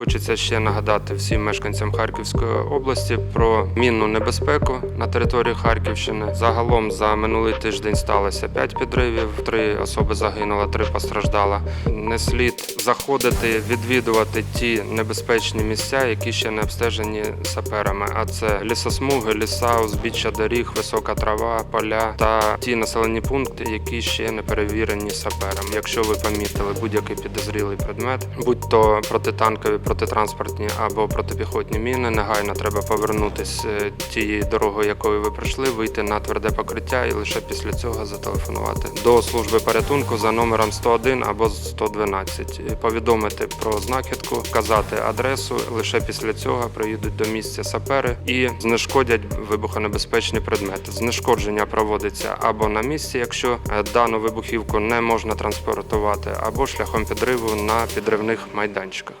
Хочеться ще нагадати всім мешканцям Харківської області про мінну небезпеку на території Харківщини. Загалом за минулий тиждень сталося 5 підривів, три особи загинули, три постраждала. Не слід заходити, відвідувати ті небезпечні місця, які ще не обстежені саперами. А це лісосмуги, ліса, узбіччя доріг, висока трава, поля та ті населені пункти, які ще не перевірені саперами. Якщо ви помітили будь-який підозрілий предмет, будь то протитанкові, протитранспортні або протипіхотні міни, негайно треба повернутись е, тією дорогою, якою ви пройшли, вийти на тверде покриття і лише після цього зателефонувати до служби порятунку за номером 101 або 112. І Повідомити про знахідку, вказати адресу. Лише після цього приїдуть до місця сапери і знешкодять вибухонебезпечні предмети. Знешкодження проводиться або на місці, якщо е, дану вибухівку не можна транспортувати, або шляхом підриву на підривних майданчиках.